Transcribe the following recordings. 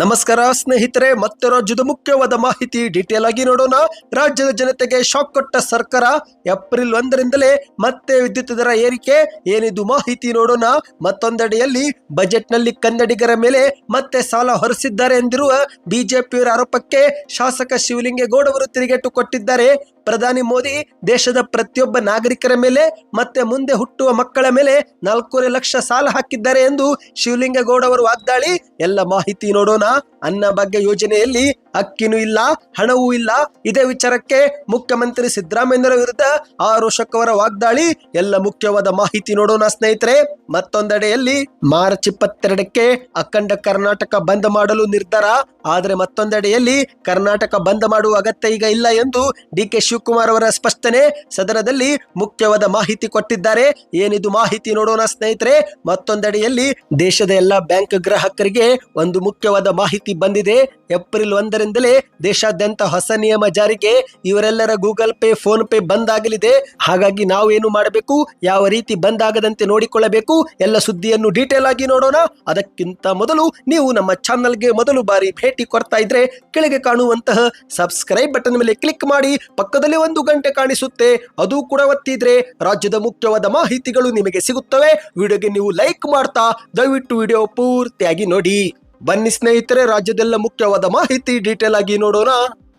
ನಮಸ್ಕಾರ ಸ್ನೇಹಿತರೆ, ಮತ್ತೆ ರಾಜ್ಯದ ಮುಖ್ಯವಾದ ಮಾಹಿತಿ ಡೀಟೇಲ್ ಆಗಿ ನೋಡೋಣ. ರಾಜ್ಯದ ಜನತೆಗೆ ಶಾಕ್ ಕೊಟ್ಟ ಸರ್ಕಾರ ಏಪ್ರಿಲ್ ಒಂದರಿಂದಲೇ ಮತ್ತೆ ವಿದ್ಯುತ್ ದರ ಏರಿಕೆ. ಏನಿದು ಮಾಹಿತಿ ನೋಡೋಣ. ಮತ್ತೊಂದೆಡೆಯಲ್ಲಿ ಬಜೆಟ್ನಲ್ಲಿ ಕನ್ನಡಿಗರ ಮೇಲೆ ಮತ್ತೆ ಸಾಲ ಹೊರಿಸಿದ್ದಾರೆ ಎಂದಿರುವ ಬಿಜೆಪಿಯವರ ಆರೋಪಕ್ಕೆ ಶಾಸಕ ಶಿವಲಿಂಗೇಗೌಡ ಅವರು ತಿರುಗೇಟು ಕೊಟ್ಟಿದ್ದಾರೆ. ಪ್ರಧಾನಿ ಮೋದಿ ದೇಶದ ಪ್ರತಿಯೊಬ್ಬ ನಾಗರಿಕರ ಮೇಲೆ ಮತ್ತೆ ಮುಂದೆ ಹುಟ್ಟುವ ಮಕ್ಕಳ ಮೇಲೆ ನಾಲ್ಕೂವರೆ ಲಕ್ಷ ಸಾಲ ಹಾಕಿದ್ದಾರೆ ಎಂದು ಶಿವಲಿಂಗೇಗೌಡ ಅವರು ವಾಗ್ದಾಳಿ. ಎಲ್ಲ ಮಾಹಿತಿ ನೋಡೋಣ. ಅನ್ನ ಭಾಗ್ಯ ಯೋಜನೆಯಲ್ಲಿ ಅಕ್ಕಿನೂ ಇಲ್ಲ, ಹಣವೂ ಇಲ್ಲ. ಇದೇ ವಿಚಾರಕ್ಕೆ ಮುಖ್ಯಮಂತ್ರಿ ಸಿದ್ದರಾಮಯ್ಯರ ವಿರುದ್ಧ ಆರೋಷಕ್ ಅವರ ವಾಗ್ದಾಳಿ. ಎಲ್ಲ ಮುಖ್ಯವಾದ ಮಾಹಿತಿ ನೋಡೋಣ ಸ್ನೇಹಿತರೆ. ಮತ್ತೊಂದೆಡೆಯಲ್ಲಿ ಮಾರ್ಚ್ ಇಪ್ಪತ್ತೆರಡಕ್ಕೆ ಅಖಂಡ ಕರ್ನಾಟಕ ಬಂದ್ ಮಾಡಲು ನಿರ್ಧಾರ. ಆದರೆ ಮತ್ತೊಂದೆಡೆಯಲ್ಲಿ ಕರ್ನಾಟಕ ಬಂದ್ ಮಾಡುವ ಅಗತ್ಯ ಈಗ ಇಲ್ಲ ಎಂದು ಡಿ ಕೆ ಶಿವಕುಮಾರ್ ಅವರ ಸ್ಪಷ್ಟನೆ. ಸದನದಲ್ಲಿ ಮುಖ್ಯವಾದ ಮಾಹಿತಿ ಕೊಟ್ಟಿದ್ದಾರೆ. ಏನಿದು ಮಾಹಿತಿ ನೋಡೋಣ ಸ್ನೇಹಿತರೆ. ಮತ್ತೊಂದೆಡೆಯಲ್ಲಿ ದೇಶದ ಎಲ್ಲ ಬ್ಯಾಂಕ್ ಗ್ರಾಹಕರಿಗೆ ಒಂದು ಮುಖ್ಯವಾದ ಮಾಹಿತಿ ಬಂದಿದೆ. ಏಪ್ರಿಲ್ ಒಂದರಿಂದಲೇ ದೇಶಾದ್ಯಂತ ಹೊಸ ನಿಯಮ ಜಾರಿಗೆ ಇವರೆಲ್ಲರ ಗೂಗಲ್ ಪೇ, ಫೋನ್ ಪೇ ಬಂದ್ ಆಗಲಿದೆ ಹಾಗಾಗಿ ನಾವು ಏನು ಮಾಡಬೇಕು? ಯಾವ ರೀತಿ ಬಂದ್ ಆಗದಂತೆ ನೋಡಿಕೊಳ್ಳಬೇಕು? ಎಲ್ಲ ಸುದ್ದಿಯನ್ನು ಡೀಟೇಲ್ ಆಗಿ ನೋಡೋಣ. ಅದಕ್ಕಿಂತ ಮೊದಲು ನೀವು ನಮ್ಮ ಚಾನಲ್ಗೆ ಮೊದಲು ಬಾರಿ ಭೇಟಿ ಕೊಡ್ತಾ ಇದ್ರೆ ಕೆಳಗೆ ಕಾಣುವಂತಹ ಸಬ್ಸ್ಕ್ರೈಬ್ ಬಟನ್ ಮೇಲೆ ಕ್ಲಿಕ್ ಮಾಡಿ, ಪಕ್ಕದಲ್ಲಿ ಒಂದು ಗಂಟೆ ಕಾಣಿಸುತ್ತೆ. ಅದು ಕೂಡ ಒತ್ತಿದ್ರೆ ರಾಜ್ಯದ ಮುಖ್ಯವಾದ ಮಾಹಿತಿಗಳು ನಿಮಗೆ ಸಿಗುತ್ತವೆ. ವಿಡಿಯೋಗೆ ನೀವು ಲೈಕ್ ಮಾಡ್ತಾ ದಯವಿಟ್ಟು ವಿಡಿಯೋ ಪೂರ್ತಿಯಾಗಿ ನೋಡಿ. ಬನ್ನಿ ಸ್ನೇಹಿತರೆ, ರಾಜ್ಯದೆಲ್ಲ ಮುಖ್ಯವಾದ ಮಾಹಿತಿ ಡೀಟೇಲ್ ಆಗಿ ನೋಡೋಣ.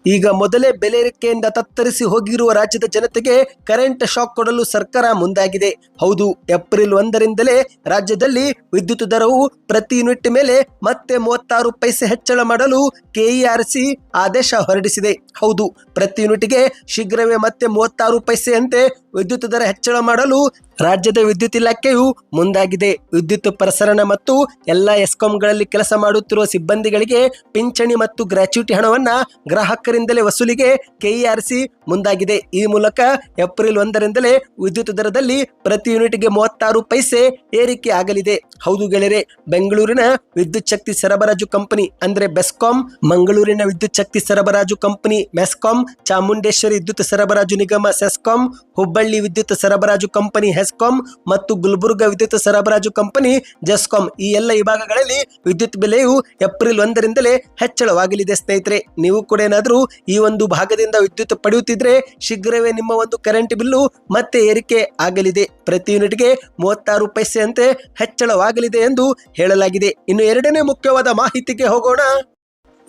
ಈಗ ಮೊದಲೇ ಬೆಲೆ ಏರಿಕೆಯಿಂದ ತತ್ತರಿಸಿ ಹೋಗಿರುವ ರಾಜ್ಯದ ಜನತೆಗೆ ಕರೆಂಟ್ ಶಾಕ್ ಕೊಡಲು ಸರ್ಕಾರ ಮುಂದಾಗಿದೆ. ಹೌದು ಏಪ್ರಿಲ್ ಒಂದರಿಂದಲೇ ರಾಜ್ಯದಲ್ಲಿ ವಿದ್ಯುತ್ ದರವು ಪ್ರತಿ ಯೂನಿಟ್ ಮೇಲೆ ಮತ್ತೆ ಮೂವತ್ತಾರು ಪೈಸೆ ಹೆಚ್ಚಳ ಮಾಡಲು ಕೆಇಆರ್ಸಿ ಆದೇಶ ಹೊರಡಿಸಿದೆ. ಹೌದು, ಪ್ರತಿ ಯೂನಿಟ್ಗೆ ಶೀಘ್ರವೇ ಮತ್ತೆ ಮೂವತ್ತಾರು ಪೈಸೆಯಂತೆ ವಿದ್ಯುತ್ ದರ ಹೆಚ್ಚಳ ಮಾಡಲು ರಾಜ್ಯದ ವಿದ್ಯುತ್ ಇಲಾಖೆಯು ಮುಂದಾಗಿದೆ. ವಿದ್ಯುತ್ ಪ್ರಸರಣ ಮತ್ತು ಎಲ್ಲ ಎಸ್ಕಾಂಗಳಲ್ಲಿ ಕೆಲಸ ಮಾಡುತ್ತಿರುವ ಸಿಬ್ಬಂದಿಗಳಿಗೆ ಪಿಂಚಣಿ ಮತ್ತು ಗ್ರಾಚ್ಯುಟಿ ಹಣವನ್ನ ಗ್ರಾಹಕರಿಂದಲೇ ವಸೂಲಿಗೆ ಕೆಇಆರ್ಸಿ ಮುಂದಾಗಿದೆ. ಈ ಮೂಲಕ ಏಪ್ರಿಲ್ ಒಂದರಿಂದಲೇ ವಿದ್ಯುತ್ ದರದಲ್ಲಿ ಪ್ರತಿ ಯೂನಿಟ್ಗೆ ಮೂವತ್ತಾರು ಪೈಸೆ ಏರಿಕೆ ಆಗಲಿದೆ. ಹೌದು ಗೆಳೆಯರೆ, ಬೆಂಗಳೂರಿನ ವಿದ್ಯುತ್ ಶಕ್ತಿ ಸರಬರಾಜು ಕಂಪನಿ ಅಂದ್ರೆ ಬೆಸ್ಕಾಂ, ಮಂಗಳೂರಿನ ವಿದ್ಯುತ್ ಶಕ್ತಿ ಸರಬರಾಜು ಕಂಪನಿ ಮೆಸ್ಕಾಂ, ಚಾಮುಂಡೇಶ್ವರಿ ವಿದ್ಯುತ್ ಸರಬರಾಜು ನಿಗಮ ಸೆಸ್ಕಾಂ, ಹುಬ್ಬಳ್ಳಿ ವಿದ್ಯುತ್ ಸರಬರಾಜು ಕಂಪನಿ ಹೆಸ್ಕಾಂ ಮತ್ತು ಗುಲ್ಬರ್ಗ ವಿದ್ಯುತ್ ಸರಬರಾಜು ಕಂಪನಿ ಜೆಸ್ಕಾಂ. ಈ ಎಲ್ಲ ವಿಭಾಗಗಳಲ್ಲಿ ವಿದ್ಯುತ್ ಬೆಲೆಯು ಏಪ್ರಿಲ್ ಒಂದರಿಂದಲೇ ಹೆಚ್ಚಳವಾಗಲಿದೆ ಸ್ನೇಹಿತರೆ. ನೀವು ಕೂಡ ಏನಾದರೂ ಈ ಒಂದು ಭಾಗದಿಂದ ವಿದ್ಯುತ್ ಪಡೆಯುತ್ತಿದ್ರೆ ಶೀಘ್ರವೇ ನಿಮ್ಮ ಒಂದು ಕರೆಂಟ್ ಬಿಲ್ಲು ಮತ್ತೆ ಏರಿಕೆ ಆಗಲಿದೆ. ಪ್ರತಿ ಯೂನಿಟ್ಗೆ ಮೂವತ್ತಾರು ಪೈಸೆಯಂತೆ ಹೆಚ್ಚಳವಾಗಲಿದೆ ಎಂದು ಹೇಳಲಾಗಿದೆ. ಇನ್ನು ಎರಡನೇ ಮುಖ್ಯವಾದ ಮಾಹಿತಿಗೆ ಹೋಗೋಣ.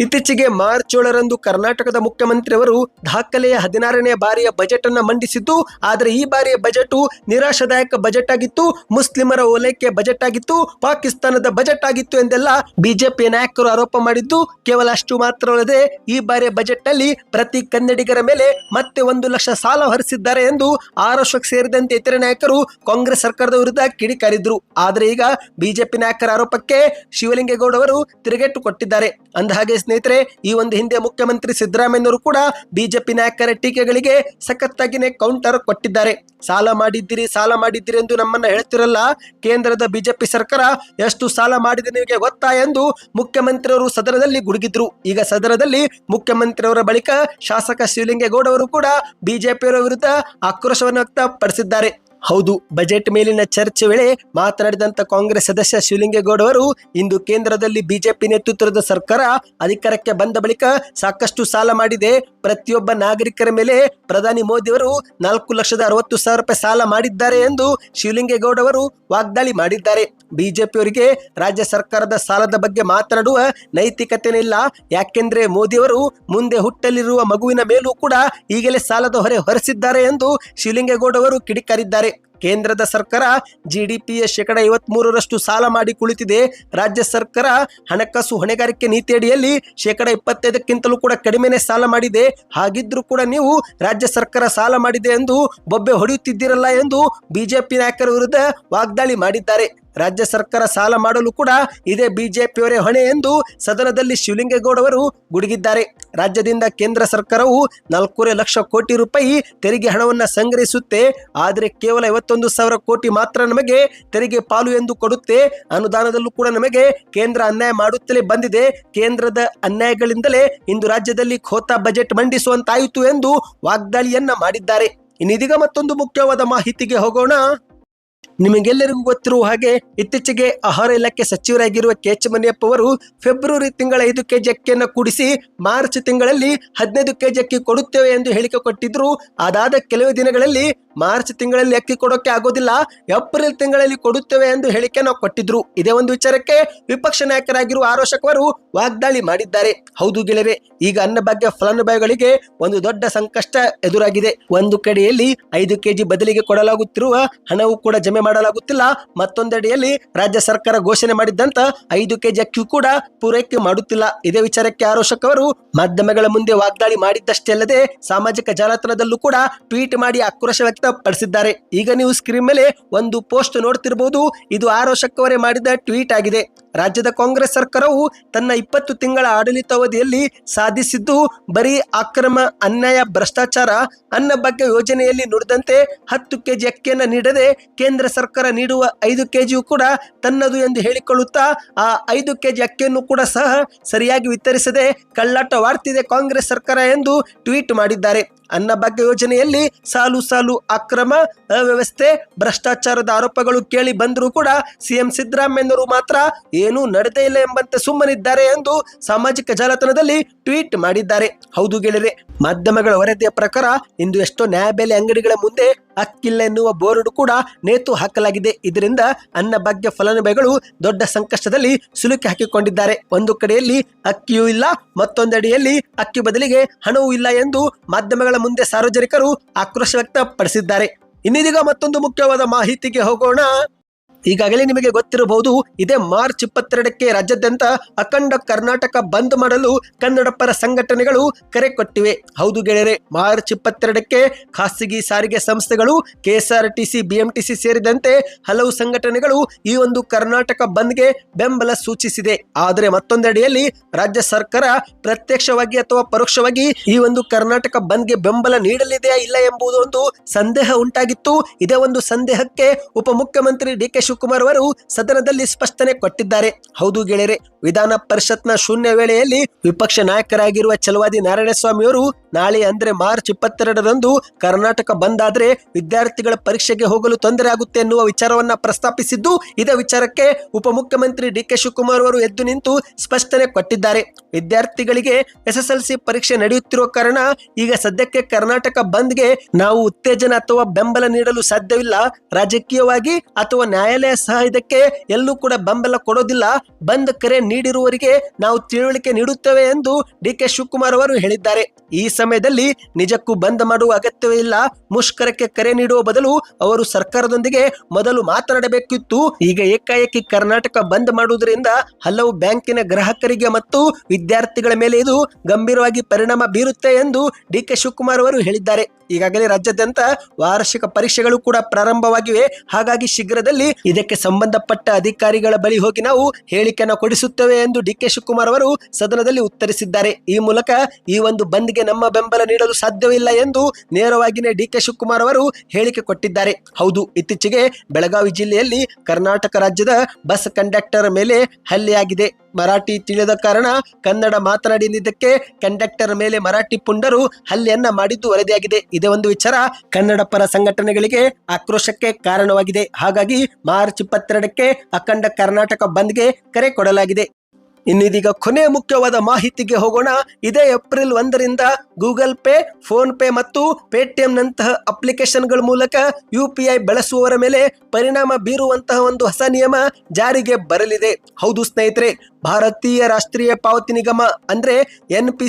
ಇತ್ತೀಚೆಗೆ ಮಾರ್ಚ್ ಏಳರಂದು ಕರ್ನಾಟಕದ ಮುಖ್ಯಮಂತ್ರಿಯವರು ದಾಖಲೆಯ ಹದಿನಾರನೇ ಬಾರಿಯ ಬಜೆಟ್ ಅನ್ನ ಮಂಡಿಸಿದ್ದು, ಆದರೆ ಈ ಬಾರಿಯ ಬಜೆಟ್ ನಿರಾಶಾದಾಯಕ ಬಜೆಟ್ ಆಗಿತ್ತು, ಮುಸ್ಲಿಮರ ಓಲೈಕೆ ಬಜೆಟ್ ಆಗಿತ್ತು, ಪಾಕಿಸ್ತಾನದ ಬಜೆಟ್ ಆಗಿತ್ತು ಎಂದೆಲ್ಲ ಬಿಜೆಪಿ ನಾಯಕರು ಆರೋಪ ಮಾಡಿದ್ದು, ಕೇವಲ ಅಷ್ಟು ಮಾತ್ರವಲ್ಲದೆ ಈ ಬಾರಿಯ ಬಜೆಟ್ನಲ್ಲಿ ಪ್ರತಿ ಕನ್ನಡಿಗರ ಮೇಲೆ ಮತ್ತೆ ಒಂದು ಲಕ್ಷ ಸಾಲ ಹೊರಿಸಿದ್ದಾರೆ ಎಂದು ಆರೋಪಕ್ಕೆ ಸೇರಿದಂತೆ ಇತರೆ ನಾಯಕರು ಕಾಂಗ್ರೆಸ್ ಸರ್ಕಾರದ ವಿರುದ್ಧ ಕಿಡಿಕಾರಿದ್ರು. ಆದರೆ ಈಗ ಬಿಜೆಪಿ ನಾಯಕರ ಆರೋಪಕ್ಕೆ ಶಿವಲಿಂಗೇಗೌಡ ಅವರು ತಿರುಗೇಟು ಕೊಟ್ಟಿದ್ದಾರೆ. ಅಂದಹಾಗೆ ಸ್ನೇಹಿತರೆ, ಈ ಒಂದು ಹಿಂದೆ ಮುಖ್ಯಮಂತ್ರಿ ಸಿದ್ದರಾಮಯ್ಯವರು ಕೂಡ ಬಿಜೆಪಿ ನಾಯಕರ ಟೀಕೆಗಳಿಗೆ ಸಖತ್ತಾಗಿನೇ ಕೌಂಟರ್ ಕೊಟ್ಟಿದ್ದಾರೆ. ಸಾಲ ಮಾಡಿದ್ದೀರಿ ಸಾಲ ಮಾಡಿದ್ದೀರಿ ಎಂದು ನಮ್ಮನ್ನ ಹೇಳ್ತಿರಲ್ಲ, ಕೇಂದ್ರದ ಬಿಜೆಪಿ ಸರ್ಕಾರ ಎಷ್ಟು ಸಾಲ ಮಾಡಿದೆ ನಿಮಗೆ ಗೊತ್ತಾ ಎಂದು ಮುಖ್ಯಮಂತ್ರಿಯವರು ಸದನದಲ್ಲಿ ಗುಡುಗಿದ್ರು. ಈಗ ಸದನದಲ್ಲಿ ಮುಖ್ಯಮಂತ್ರಿಯವರ ಬಳಿಕ ಶಾಸಕ ಶಿವಲಿಂಗೇಗೌಡ ಅವರು ಕೂಡ ಬಿಜೆಪಿಯವರ ವಿರುದ್ಧ ಆಕ್ರೋಶವನ್ನು ವ್ಯಕ್ತಪಡಿಸಿದ್ದಾರೆ. ಹೌದು, ಬಜೆಟ್ ಮೇಲಿನ ಚರ್ಚೆ ವೇಳೆ ಮಾತನಾಡಿದಂತ ಕಾಂಗ್ರೆಸ್ ಸದಸ್ಯ ಶಿವಲಿಂಗೇಗೌಡ ಅವರು ಇಂದು ಕೇಂದ್ರದಲ್ಲಿ ಬಿಜೆಪಿ ನೇತೃತ್ವದ ಸರ್ಕಾರ ಅಧಿಕಾರಕ್ಕೆ ಬಂದ ಬಳಿಕ ಸಾಕಷ್ಟು ಸಾಲ ಮಾಡಿದೆ. ಪ್ರತಿಯೊಬ್ಬ ನಾಗರಿಕರ ಮೇಲೆ ಪ್ರಧಾನಿ ಮೋದಿ ಅವರು ನಾಲ್ಕು ಲಕ್ಷದ ಅರವತ್ತು ಸಾವಿರ ರೂಪಾಯಿ ಸಾಲ ಮಾಡಿದ್ದಾರೆ ಎಂದು ಶಿವಲಿಂಗೇಗೌಡ ಅವರು ವಾಗ್ದಾಳಿ ಮಾಡಿದ್ದಾರೆ. ಬಿಜೆಪಿಯವರಿಗೆ ರಾಜ್ಯ ಸರ್ಕಾರದ ಸಾಲದ ಬಗ್ಗೆ ಮಾತನಾಡುವ ನೈತಿಕತೆನೇ ಇಲ್ಲ ಯಾಕೆಂದ್ರೆ ಮೋದಿಯವರು ಮುಂದೆ ಹುಟ್ಟಲಿರುವ ಮಗುವಿನ ಮೇಲೂ ಕೂಡ ಈಗಲೇ ಸಾಲದ ಹೊರೆ ಹೊರಿಸಿದ್ದಾರೆ ಎಂದು ಶಿವಲಿಂಗೇಗೌಡ ಅವರು ಕಿಡಿಕಾರಿದ್ದಾರೆ. ಕೇಂದ್ರದ ಸರ್ಕಾರ ಜಿಡಿಪಿಯ ಶೇಕಡ ಐವತ್ಮೂರರಷ್ಟು ಸಾಲ ಮಾಡಿ ಕುಳಿತಿದೆ. ರಾಜ್ಯ ಸರ್ಕಾರ ಹಣಕಾಸು ಹೊಣೆಗಾರಿಕೆ ನೀತಿಯಡಿಯಲ್ಲಿ ಶೇಕಡ ಇಪ್ಪತ್ತೈದಕ್ಕಿಂತಲೂ ಕೂಡ ಕಡಿಮೆನೇ ಸಾಲ ಮಾಡಿದೆ. ಹಾಗಿದ್ರೂ ಕೂಡ ನೀವು ರಾಜ್ಯ ಸರ್ಕಾರ ಸಾಲ ಮಾಡಿದೆ ಎಂದು ಬೊಬ್ಬೆ ಹೊಡೆಯುತ್ತಿದ್ದೀರಲ್ಲ ಎಂದು ಬಿಜೆಪಿ ನಾಯಕರ ವಿರುದ್ಧ ವಾಗ್ದಾಳಿ ಮಾಡಿದ್ದಾರೆ. ರಾಜ್ಯ ಸರ್ಕಾರ ಸಾಲ ಮಾಡಲು ಕೂಡ ಇದೇ ಬಿಜೆಪಿಯವರೇ ಹೊಣೆ ಎಂದು ಸದನದಲ್ಲಿ ಶಿವಲಿಂಗೇಗೌಡ ಅವರು ಗುಡುಗಿದ್ದಾರೆ. ರಾಜ್ಯದಿಂದ ಕೇಂದ್ರ ಸರ್ಕಾರವು ನಾಲ್ಕೂವರೆ ಲಕ್ಷ ಕೋಟಿ ರೂಪಾಯಿ ತೆರಿಗೆ ಹಣವನ್ನು ಸಂಗ್ರಹಿಸುತ್ತೆ. ಆದರೆ ಕೇವಲ ಐವತ್ತೊಂದು ಸಾವಿರ ಕೋಟಿ ಮಾತ್ರ ನಮಗೆ ತೆರಿಗೆ ಪಾಲು ಎಂದು ಕೊಡುತ್ತೆ. ಅನುದಾನದಲ್ಲೂ ಕೂಡ ನಮಗೆ ಕೇಂದ್ರ ಅನ್ಯಾಯ ಮಾಡುತ್ತಲೇ ಬಂದಿದೆ. ಕೇಂದ್ರದ ಅನ್ಯಾಯಗಳಿಂದಲೇ ಇಂದು ರಾಜ್ಯದಲ್ಲಿ ಖೋತಾ ಬಜೆಟ್ ಮಂಡಿಸುವಂತಾಯಿತು ಎಂದು ವಾಗ್ದಾಳಿಯನ್ನ ಮಾಡಿದ್ದಾರೆ. ಇನ್ನಿದೀಗ ಮತ್ತೊಂದು ಮುಖ್ಯವಾದ ಮಾಹಿತಿಗೆ ಹೋಗೋಣ. ನಿಮಗೆಲ್ಲರಿಗೂ ಗೊತ್ತಿರುವ ಹಾಗೆ ಇತ್ತೀಚೆಗೆ ಆಹಾರ ಇಲಾಖೆ ಸಚಿವರಾಗಿರುವ ಕೆ ಎಚ್ ಮನಿಯಪ್ಪ ಅವರು ಫೆಬ್ರವರಿ ತಿಂಗಳ ಐದು ಕೆಜಿ ಅಕ್ಕಿಯನ್ನು ಕೂಡಿಸಿ ಮಾರ್ಚ್ ತಿಂಗಳಲ್ಲಿ ಹದಿನೈದು ಕೆಜಿ ಅಕ್ಕಿ ಕೊಡುತ್ತೇವೆ ಎಂದು ಹೇಳಿಕೆ ಕೊಟ್ಟಿದ್ರು. ಅದಾದ ಕೆಲವೇ ದಿನಗಳಲ್ಲಿ ಮಾರ್ಚ್ ತಿಂಗಳಲ್ಲಿ ಅಕ್ಕಿ ಕೊಡೋಕೆ ಆಗೋದಿಲ್ಲ, ಏಪ್ರಿಲ್ ತಿಂಗಳಲ್ಲಿ ಕೊಡುತ್ತೇವೆ ಎಂದು ಹೇಳಿಕೆ ನಾವು ಕೊಟ್ಟಿದ್ರು. ಇದೇ ಒಂದು ವಿಚಾರಕ್ಕೆ ವಿಪಕ್ಷ ನಾಯಕರಾಗಿರುವ ಆರೋಷಕವರು ವಾಗ್ದಾಳಿ ಮಾಡಿದ್ದಾರೆ. ಹೌದು ಗೆಳೆಯರೆ, ಈಗ ಅನ್ನಭಾಗ್ಯ ಫಲಾನುಭವಿಗಳಿಗೆ ಒಂದು ದೊಡ್ಡ ಸಂಕಷ್ಟ ಎದುರಾಗಿದೆ. ಒಂದು ಕಡೆಯಲ್ಲಿ ಐದು ಕೆಜಿ ಬದಲಿಗೆ ಕೊಡಲಾಗುತ್ತಿರುವ ಹಣವು ಕೂಡ ಜಮೆ ಮಾಡಲಾಗುತ್ತಿಲ್ಲ. ಮತ್ತೊಂದೆಡೆಯಲ್ಲಿ ರಾಜ್ಯ ಸರ್ಕಾರ ಘೋಷಣೆ ಮಾಡಿದ್ದಂತ ಐದು ಕೆಜಿ ಅಕ್ಕಿ ಕೂಡ ಪೂರೈಕೆ ಮಾಡುತ್ತಿಲ್ಲ. ಇದೇ ವಿಚಾರಕ್ಕೆ ಆರೋಶಕ್ ಅವರು ಮಾಧ್ಯಮಗಳ ಮುಂದೆ ವಾಗ್ದಾಳಿ ಮಾಡಿದ್ದಷ್ಟೇ ಅಲ್ಲದೆ ಸಾಮಾಜಿಕ ಜಾಲತಾಣದಲ್ಲೂ ಕೂಡ ಟ್ವೀಟ್ ಮಾಡಿ ಆಕ್ರೋಶ ವ್ಯಕ್ತಪಡಿಸಿದ್ದಾರೆ. ಈಗ ನೀವು ಸ್ಕ್ರೀನ್ ಮೇಲೆ ಒಂದು ಪೋಸ್ಟ್ ನೋಡ್ತಿರಬಹುದು ಇದು ಆರೋಶಕ್ ಅವರೇ ಮಾಡಿದ ಟ್ವೀಟ್ ಆಗಿದೆ. ರಾಜ್ಯದ ಕಾಂಗ್ರೆಸ್ ಸರ್ಕಾರವು ತನ್ನ ಇಪ್ಪತ್ತು ತಿಂಗಳ ಆಡಳಿತಾವಧಿಯಲ್ಲಿ ಸಾಧಿಸಿದ್ದು, ಬರೀ ಅಕ್ರಮ ಅನ್ಯಾಯ, ಭ್ರಷ್ಟಾಚಾರ ಅನ್ನ ಬಗ್ಗೆ ಯೋಜನೆಯಲ್ಲಿ ನುಡಿದಂತೆ ಹತ್ತು ಕೆಜಿ ಅಕ್ಕಿಯನ್ನು ನೀಡದೆ ಕೇಂದ್ರ ಸರ್ಕಾರ ನೀಡುವ ಐದು ಕೆಜಿಯು ಕೂಡ ತನ್ನದು ಎಂದು ಹೇಳಿಕೊಳ್ಳುತ್ತಾ, ಆ ಐದು ಕೆಜಿ ಅಕ್ಕಿಯನ್ನು ಕೂಡ ಸಹ ಸರಿಯಾಗಿ ವಿತರಿಸದೆ ಕಳ್ಳಾಟವಾಡ್ತಿದೆ ಕಾಂಗ್ರೆಸ್ ಸರ್ಕಾರ ಎಂದು ಟ್ವೀಟ್ ಮಾಡಿದ್ದಾರೆ. ಅನ್ನಭಾಗ್ಯ ಯೋಜನೆಯಲ್ಲಿ ಸಾಲು ಸಾಲು ಅಕ್ರಮ, ಅವ್ಯವಸ್ಥೆ, ಭ್ರಷ್ಟಾಚಾರದ ಆರೋಪಗಳು ಕೇಳಿ ಬಂದರೂ ಕೂಡ ಸಿಎಂ ಸಿದ್ದರಾಮಯ್ಯನವರು ಮಾತ್ರ ಏನೂ ನಡೆದೇ ಇಲ್ಲ ಎಂಬಂತೆ ಸುಮ್ಮನಿದ್ದಾರೆ ಎಂದು ಸಾಮಾಜಿಕ ಜಾಲತಾಣದಲ್ಲಿ ಟ್ವೀಟ್ ಮಾಡಿದ್ದಾರೆ. ಹೌದು ಗೆಳೆಯರೆ, ಮಾಧ್ಯಮಗಳ ವರದಿಯ ಪ್ರಕಾರ ಇಂದು ಎಷ್ಟೋ ನ್ಯಾಯಬೆಲೆ ಅಂಗಡಿಗಳ ಮುಂದೆ ಅಕ್ಕಿಲ್ಲ ಎನ್ನುವ ಬೋರ್ಡ್ ಕೂಡ ನೇತು ಹಾಕಲಾಗಿದೆ. ಇದರಿಂದ ಅನ್ನಭಾಗ್ಯ ಫಲಾನುಭವಿಗಳು ದೊಡ್ಡ ಸಂಕಷ್ಟದಲ್ಲಿ ಸಿಲುಕಿ ಹಾಕಿಕೊಂಡಿದ್ದಾರೆ. ಒಂದು ಕಡೆಯಲ್ಲಿ ಅಕ್ಕಿಯೂ ಇಲ್ಲ, ಮತ್ತೊಂದೆಡೆಯಲ್ಲಿ ಅಕ್ಕಿ ಬದಲಿಗೆ ಹಣವೂ ಇಲ್ಲ ಎಂದು ಮಾಧ್ಯಮಗಳ ಮುಂದೆ ಸಾರ್ವಜನಿಕರು ಆಕ್ರೋಶ ವ್ಯಕ್ತಪಡಿಸಿದ್ದಾರೆ. ಇನ್ನಿದೀಗ ಮತ್ತೊಂದು ಮುಖ್ಯವಾದ ಮಾಹಿತಿಗೆ ಹೋಗೋಣ. ಈಗಾಗಲೇ ನಿಮಗೆ ಗೊತ್ತಿರಬಹುದು, ಇದೇ ಮಾರ್ಚ್ ಇಪ್ಪತ್ತೆರಡಕ್ಕೆ ರಾಜ್ಯಾದ್ಯಂತ ಅಖಂಡ ಕರ್ನಾಟಕ ಬಂದ್ ಮಾಡಲು ಕನ್ನಡ ಪರ ಸಂಘಟನೆಗಳು ಕರೆ ಕೊಟ್ಟಿವೆ. ಹೌದು ಗೆಳೆಯರೆ, ಮಾರ್ಚ್ ಇಪ್ಪತ್ತೆರಡಕ್ಕೆ ಖಾಸಗಿ ಸಾರಿಗೆ ಸಂಸ್ಥೆಗಳು, ಕೆಎಸ್ಆರ್ಟಿಸಿ, ಬಿಎಂಟಿಸಿ ಸೇರಿದಂತೆ ಹಲವು ಸಂಘಟನೆಗಳು ಈ ಒಂದು ಕರ್ನಾಟಕ ಬಂದ್ಗೆ ಬೆಂಬಲ ಸೂಚಿಸಿದೆ. ಆದರೆ ಮತ್ತೊಂದೆಡೆಯಲ್ಲಿ ರಾಜ್ಯ ಸರ್ಕಾರ ಪ್ರತ್ಯಕ್ಷವಾಗಿ ಅಥವಾ ಪರೋಕ್ಷವಾಗಿ ಈ ಒಂದು ಕರ್ನಾಟಕ ಬಂದ್ಗೆ ಬೆಂಬಲ ನೀಡಲಿದೆಯಾ ಇಲ್ಲ ಎಂಬುದು ಒಂದು ಸಂದೇಹ ಉಂಟಾಗಿತ್ತು. ಇದೇ ಒಂದು ಸಂದೇಹಕ್ಕೆ ಉಪಮುಖ್ಯಮಂತ್ರಿ ಡಿ ಕೆ ಶಿವಕುಮಾರ್ ಅವರು ಸದನದಲ್ಲಿ ಸ್ಪಷ್ಟನೆ ಕೊಟ್ಟಿದ್ದಾರೆ. ಹೌದು ಗೆಳೆಯರೆ, ವಿಧಾನ ಪರಿಷತ್ನ ಶೂನ್ಯ ವೇಳೆಯಲ್ಲಿ ವಿಪಕ್ಷ ನಾಯಕರಾಗಿರುವ ಛಲವಾದಿ ನಾರಾಯಣಸ್ವಾಮಿ ಅವರು ನಾಳೆ ಅಂದ್ರೆ ಮಾರ್ಚ್ ಇಪ್ಪತ್ತೆರಡರಂದು ಕರ್ನಾಟಕ ಬಂದ್ ಆದ್ರೆ ವಿದ್ಯಾರ್ಥಿಗಳ ಪರೀಕ್ಷೆಗೆ ಹೋಗಲು ತೊಂದರೆ ಆಗುತ್ತೆ ಎನ್ನುವ ವಿಚಾರವನ್ನ ಪ್ರಸ್ತಾಪಿಸಿದ್ದು, ಇದೇ ವಿಚಾರಕ್ಕೆ ಉಪಮುಖ್ಯಮಂತ್ರಿ ಡಿ ಕೆ ಶಿವಕುಮಾರ್ ಅವರು ಎದ್ದು ನಿಂತು ಸ್ಪಷ್ಟನೆ ಕೊಟ್ಟಿದ್ದಾರೆ. ವಿದ್ಯಾರ್ಥಿಗಳಿಗೆ ಎಸ್ಎಸ್ಎಲ್ಸಿ ಪರೀಕ್ಷೆ ನಡೆಯುತ್ತಿರುವ ಕಾರಣ ಈಗ ಸದ್ಯಕ್ಕೆ ಕರ್ನಾಟಕ ಬಂದ್ಗೆ ನಾವು ಉತ್ತೇಜನ ಅಥವಾ ಬೆಂಬಲ ನೀಡಲು ಸಾಧ್ಯವಿಲ್ಲ. ರಾಜಕೀಯವಾಗಿ ಅಥವಾ ನ್ಯಾಯಾಲಯ ಸಹ ಇದಕ್ಕೆ ಎಲ್ಲೂ ಕೂಡ ಬೆಂಬಲ ಕೊಡೋದಿಲ್ಲ. ಬಂದ್ ಕರೆ ನೀಡಿರುವವರಿಗೆ ನಾವು ತಿಳುವಳಿಕೆ ನೀಡುತ್ತೇವೆ ಎಂದು ಡಿ ಕೆ ಶಿವಕುಮಾರ್ ಅವರು ಹೇಳಿದ್ದಾರೆ. ಈ ಸಮಯದಲ್ಲಿ ನಿಜಕ್ಕೂ ಬಂದ್ ಮಾಡುವ ಅಗತ್ಯವೇ ಇಲ್ಲ. ಮುಷ್ಕರಕ್ಕೆ ಕರೆ ನೀಡುವ ಬದಲು ಅವರು ಸರ್ಕಾರದೊಂದಿಗೆ ಮೊದಲು ಮಾತನಾಡಬೇಕಿತ್ತು. ಈಗ ಏಕಾಏಕಿ ಕರ್ನಾಟಕ ಬಂದ್ ಮಾಡುವುದರಿಂದ ಹಲವು ಬ್ಯಾಂಕಿನ ಗ್ರಾಹಕರಿಗೆ ಮತ್ತು ವಿದ್ಯಾರ್ಥಿಗಳ ಮೇಲೆ ಇದು ಗಂಭೀರವಾಗಿ ಪರಿಣಾಮ ಬೀರುತ್ತೆ ಎಂದು ಡಿ ಕೆ ಶಿವಕುಮಾರ್ ಅವರು ಹೇಳಿದ್ದಾರೆ. ಈಗಾಗಲೇ ರಾಜ್ಯಾದ್ಯಂತ ವಾರ್ಷಿಕ ಪರೀಕ್ಷೆಗಳು ಕೂಡ ಪ್ರಾರಂಭವಾಗಿವೆ. ಹಾಗಾಗಿ ಶೀಘ್ರದಲ್ಲಿ ಇದಕ್ಕೆ ಸಂಬಂಧಪಟ್ಟ ಅಧಿಕಾರಿಗಳ ಬಳಿ ಹೋಗಿ ನಾವು ಹೇಳಿಕೆಯನ್ನು ಕೊಡಿಸುತ್ತೇವೆ ಎಂದು ಡಿ ಕೆ ಶಿವಕುಮಾರ್ ಅವರು ಸದನದಲ್ಲಿ ಉತ್ತರಿಸಿದ್ದಾರೆ. ಈ ಮೂಲಕ ಈ ಒಂದು ಬಂದ್ಗೆ ನಮ್ಮ ಬೆಂಬಲ ನೀಡಲು ಸಾಧ್ಯವಿಲ್ಲ ಎಂದು ನೇರವಾಗಿಯೇ ಡಿ ಕೆ ಶಿವಕುಮಾರ್ ಅವರು ಹೇಳಿಕೆ ಕೊಟ್ಟಿದ್ದಾರೆ. ಹೌದು, ಇತ್ತೀಚೆಗೆ ಬೆಳಗಾವಿ ಜಿಲ್ಲೆಯಲ್ಲಿ ಕರ್ನಾಟಕ ರಾಜ್ಯದ ಬಸ್ ಕಂಡಕ್ಟರ್ ಮೇಲೆ ಹಲ್ಲೆಯಾಗಿದೆ. ಮರಾಠಿ ತಿಳಿದ ಕಾರಣ ಕನ್ನಡ ಮಾತನಾಡಿದ್ದಕ್ಕೆ ಕಂಡಕ್ಟರ್ ಮೇಲೆ ಮರಾಠಿ ಪುಂಡರು ಹಲ್ಲೆಯನ್ನ ಮಾಡಿದ್ದು ವರದಿಯಾಗಿದೆ. ಇದೇ ಒಂದು ವಿಚಾರ ಕನ್ನಡ ಪರ ಸಂಘಟನೆಗಳಿಗೆ ಆಕ್ರೋಶಕ್ಕೆ ಕಾರಣವಾಗಿದೆ. ಹಾಗಾಗಿ ಮಾರ್ಚ್ ಇಪ್ಪತ್ತೆರಡಕ್ಕೆ ಅಖಂಡ ಕರ್ನಾಟಕ ಬಂದ್ಗೆ ಕರೆ ಕೊಡಲಾಗಿದೆ. ಇನ್ನಿದೀಗ ಕೊನೆಯ ಮುಖ್ಯವಾದ ಮಾಹಿತಿಗೆ ಹೋಗೋಣ. ಇದೇ ಏಪ್ರಿಲ್ ಒಂದರಿಂದ ಗೂಗಲ್ ಪೇ, ಫೋನ್ ಪೇ ಮತ್ತು ಪೇಟಿಎಂನಂತಹ ಅಪ್ಲಿಕೇಶನ್ಗಳ ಮೂಲಕ ಯು ಪಿ ಬಳಸುವವರ ಮೇಲೆ ಪರಿಣಾಮ ಬೀರುವಂತಹ ಒಂದು ಹೊಸ ನಿಯಮ ಜಾರಿಗೆ ಬರಲಿದೆ. ಹೌದು ಸ್ನೇಹಿತರೆ ಭಾರತೀಯ ರಾಷ್ಟ್ರೀಯ ಪಾವತಿ ನಿಗಮ ಅಂದ್ರೆ ಎನ್ ಪಿ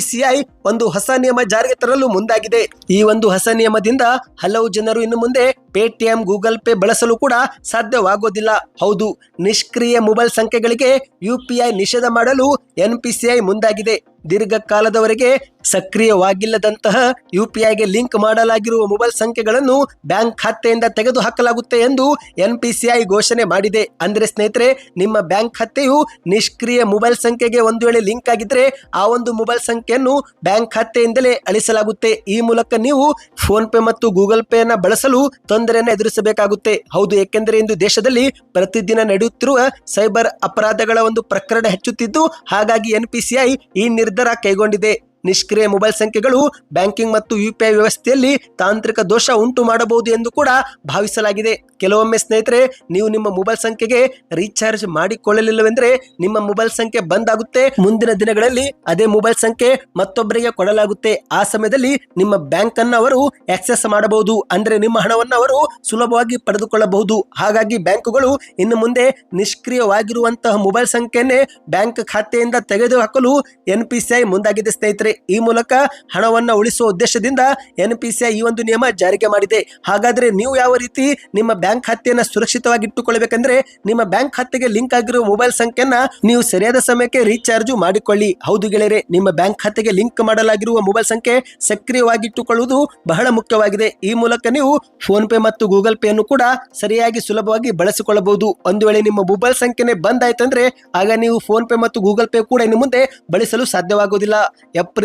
ಒಂದು ಹೊಸ ನಿಯಮ ಜಾರಿಗೆ ತರಲು ಮುಂದಾಗಿದೆ. ಈ ಒಂದು ಹೊಸ ನಿಯಮದಿಂದ ಹಲವು ಜನರು ಇನ್ನು ಮುಂದೆ ಪೇಟಿಎಂ, ಗೂಗಲ್ ಪೇ ಬಳಸಲು ಕೂಡ ಸಾಧ್ಯವಾಗೋದಿಲ್ಲ. ಹೌದು, ನಿಷ್ಕ್ರಿಯ ಮೊಬೈಲ್ ಸಂಖ್ಯೆಗಳಿಗೆ ಯು ಪಿ ಐ ನಿಷೇಧ ಮಾಡಲು ಎನ್ ಪಿ ಸಿ ಮುಂದಾಗಿದೆ. ದೀರ್ಘಕಾಲದವರೆಗೆ ಸಕ್ರಿಯವಾಗಿಲ್ಲದಂತಹ ಯುಪಿಐಗೆ ಲಿಂಕ್ ಮಾಡಲಾಗಿರುವ ಮೊಬೈಲ್ ಸಂಖ್ಯೆಗಳನ್ನು ಬ್ಯಾಂಕ್ ಖಾತೆಯಿಂದ ತೆಗೆದು ಹಾಕಲಾಗುತ್ತೆ ಎಂದು ಎನ್ಪಿಸಿಐ ಘೋಷಣೆ ಮಾಡಿದೆ. ಅಂದ್ರೆ ಸ್ನೇಹಿತರೆ, ನಿಮ್ಮ ಬ್ಯಾಂಕ್ ಖಾತೆಯು ನಿಷ್ಕ್ರಿಯ ಮೊಬೈಲ್ ಸಂಖ್ಯೆಗೆ ಒಂದು ವೇಳೆ ಲಿಂಕ್ ಆಗಿದ್ರೆ ಆ ಒಂದು ಮೊಬೈಲ್ ಸಂಖ್ಯೆಯನ್ನು ಬ್ಯಾಂಕ್ ಖಾತೆಯಿಂದಲೇ ಅಳಿಸಲಾಗುತ್ತೆ. ಈ ಮೂಲಕ ನೀವು ಫೋನ್ ಪೇ ಮತ್ತು ಗೂಗಲ್ ಪೇ ಅನ್ನ ಬಳಸಲು ತೊಂದರೆಯನ್ನು ಎದುರಿಸಬೇಕಾಗುತ್ತೆ. ಹೌದು, ಏಕೆಂದರೆ ಇಂದು ದೇಶದಲ್ಲಿ ಪ್ರತಿದಿನ ನಡೆಯುತ್ತಿರುವ ಸೈಬರ್ ಅಪರಾಧಗಳ ಒಂದು ಪ್ರಕರಣ ಹೆಚ್ಚುತ್ತಿದ್ದು, ಹಾಗಾಗಿ ಎನ್ಪಿಸಿಐ ಈ ನಿರ್ಧಾರ ಕೈಗೊಂಡಿದೆ. ನಿಷ್ಕ್ರಿಯ ಮೊಬೈಲ್ ಸಂಖ್ಯೆಗಳು, ಬ್ಯಾಂಕಿಂಗ್ ಮತ್ತು ಯುಪಿಐ ವ್ಯವಸ್ಥೆಯಲ್ಲಿ ತಾಂತ್ರಿಕ ದೋಷ ಉಂಟು ಮಾಡಬಹುದು ಎಂದು ಕೂಡ ಭಾವಿಸಲಾಗಿದೆ. ಕೆಲವೊಮ್ಮೆ ಸ್ನೇಹಿತರೆ, ನೀವು ನಿಮ್ಮ ಮೊಬೈಲ್ ಸಂಖ್ಯೆಗೆ ರೀಚಾರ್ಜ್ ಮಾಡಿಕೊಳ್ಳಲಿಲ್ಲವೆಂದರೆ ನಿಮ್ಮ ಮೊಬೈಲ್ ಸಂಖ್ಯೆ ಬಂದ್ ಆಗುತ್ತೆ. ಮುಂದಿನ ದಿನಗಳಲ್ಲಿ ಅದೇ ಮೊಬೈಲ್ ಸಂಖ್ಯೆ ಮತ್ತೊಬ್ಬರಿಗೆ ಕೊಡಲಾಗುತ್ತೆ. ಆ ಸಮಯದಲ್ಲಿ ನಿಮ್ಮ ಬ್ಯಾಂಕ್ ಅನ್ನು ಅವರು ಆಕ್ಸೆಸ್ ಮಾಡಬಹುದು. ಅಂದ್ರೆ ನಿಮ್ಮ ಹಣವನ್ನು ಅವರು ಸುಲಭವಾಗಿ ಪಡೆದುಕೊಳ್ಳಬಹುದು. ಹಾಗಾಗಿ ಬ್ಯಾಂಕುಗಳು ಇನ್ನು ಮುಂದೆ ನಿಷ್ಕ್ರಿಯವಾಗಿರುವಂತಹ ಮೊಬೈಲ್ ಸಂಖ್ಯೆಯನ್ನೇ ಬ್ಯಾಂಕ್ ಖಾತೆಯಿಂದ ತೆಗೆದುಹಾಕಲು ಎನ್ ಪಿ ಸಿ ಐ ಮುಂದಾಗಿದೆ ಸ್ನೇಹಿತರೆ. ಈ ಮೂಲಕ ಹಣವನ್ನು ಉಳಿಸುವ ಉದ್ದೇಶದಿಂದ ಎನ್ ಈ ಒಂದು ನಿಯಮ ಜಾರಿಗೆ ಮಾಡಿದೆ. ಹಾಗಾದರೆ ನೀವು ಯಾವ ರೀತಿ ನಿಮ್ಮ ಬ್ಯಾಂಕ್ ಖಾತೆಯನ್ನು ಸುರಕ್ಷಿತವಾಗಿ ಇಟ್ಟುಕೊಳ್ಳಬೇಕಂದ್ರೆ ನಿಮ್ಮ ಬ್ಯಾಂಕ್ ಖಾತೆಗೆ ಲಿಂಕ್ ಆಗಿರುವ ಮೊಬೈಲ್ ಸಂಖ್ಯೆಯನ್ನ ನೀವು ಸರಿಯಾದ ಸಮಯಕ್ಕೆ ರೀಚಾರ್ಜ್ ಮಾಡಿಕೊಳ್ಳಿ. ಹೌದು ಗೆಳೆಯರೆ, ನಿಮ್ಮ ಬ್ಯಾಂಕ್ ಖಾತೆಗೆ ಲಿಂಕ್ ಮಾಡಲಾಗಿರುವ ಮೊಬೈಲ್ ಸಂಖ್ಯೆ ಸಕ್ರಿಯವಾಗಿಟ್ಟುಕೊಳ್ಳುವುದು ಬಹಳ ಮುಖ್ಯವಾಗಿದೆ. ಈ ಮೂಲಕ ನೀವು ಫೋನ್ ಪೇ ಮತ್ತು ಗೂಗಲ್ ಪೇ ಅನ್ನು ಕೂಡ ಸರಿಯಾಗಿ ಸುಲಭವಾಗಿ ಬಳಸಿಕೊಳ್ಳಬಹುದು. ಒಂದು ವೇಳೆ ನಿಮ್ಮ ಮೊಬೈಲ್ ಸಂಖ್ಯೆನೆ ಬಂದ್ ಆಯ್ತಂದ್ರೆ ಆಗ ನೀವು ಫೋನ್ ಪೇ ಮತ್ತು ಗೂಗಲ್ ಪೇ ಕೂಡ ಇನ್ನು ಮುಂದೆ ಬಳಸಲು ಸಾಧ್ಯವಾಗುವುದಿಲ್ಲ.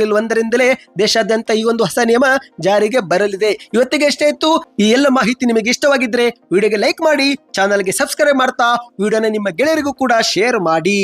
ಏಪ್ರಿಲ್ ಒಂದರಿಂದಲೇ ದೇಶಾದ್ಯಂತ ಈ ಒಂದು ಹೊಸ ನಿಯಮ ಜಾರಿಗೆ ಬರಲಿದೆ. ಇವತ್ತಿಗೆ ಎಷ್ಟೇ ಇತ್ತು. ಈ ಎಲ್ಲ ಮಾಹಿತಿ ನಿಮಗೆ ಇಷ್ಟವಾಗಿದ್ರೆ ವಿಡಿಯೋಗೆ ಲೈಕ್ ಮಾಡಿ, ಚಾನಲ್ಗೆ ಸಬ್ಸ್ಕ್ರೈಬ್ ಮಾಡ್ತಾ, ವಿಡಿಯೋನ ನಿಮ್ಮ ಗೆಳೆಯರಿಗೂ ಕೂಡ ಶೇರ್ ಮಾಡಿ.